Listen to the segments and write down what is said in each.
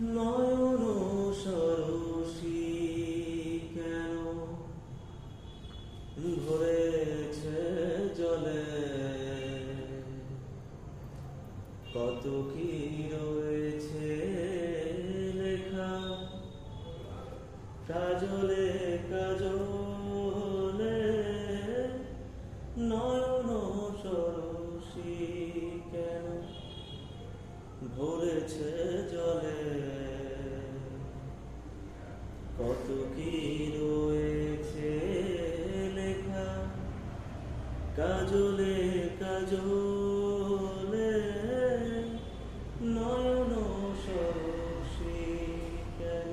নয়ন সরসী কেন? ভরেছে জলে। কত কি রয়েছে লেখা? কাজলে কাজলে নয়ন সরসী কত কি রয়েছে লেখা? কাজলে কাজলে নয়ন সরসী কেন?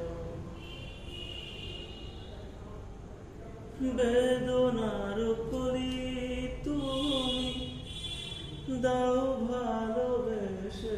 বেদনার কলি তুমি দাও ভালোবেসে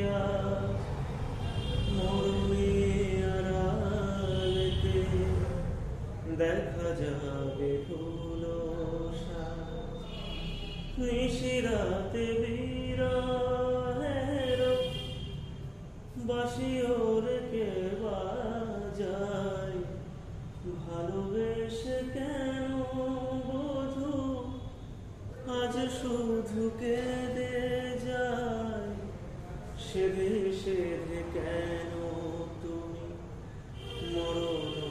দেখা যাবে ফুল নিশিরাতে বীরের বাসিওর কে বাজায়। ভালোবেসে কেন বধু? আজ শুধু কেঁদে যায়। সেধে সেধে কেন তুমি মরণ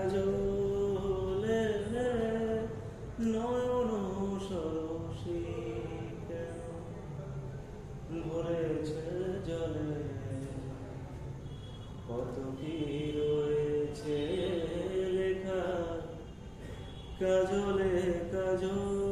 কাজলে কাজলে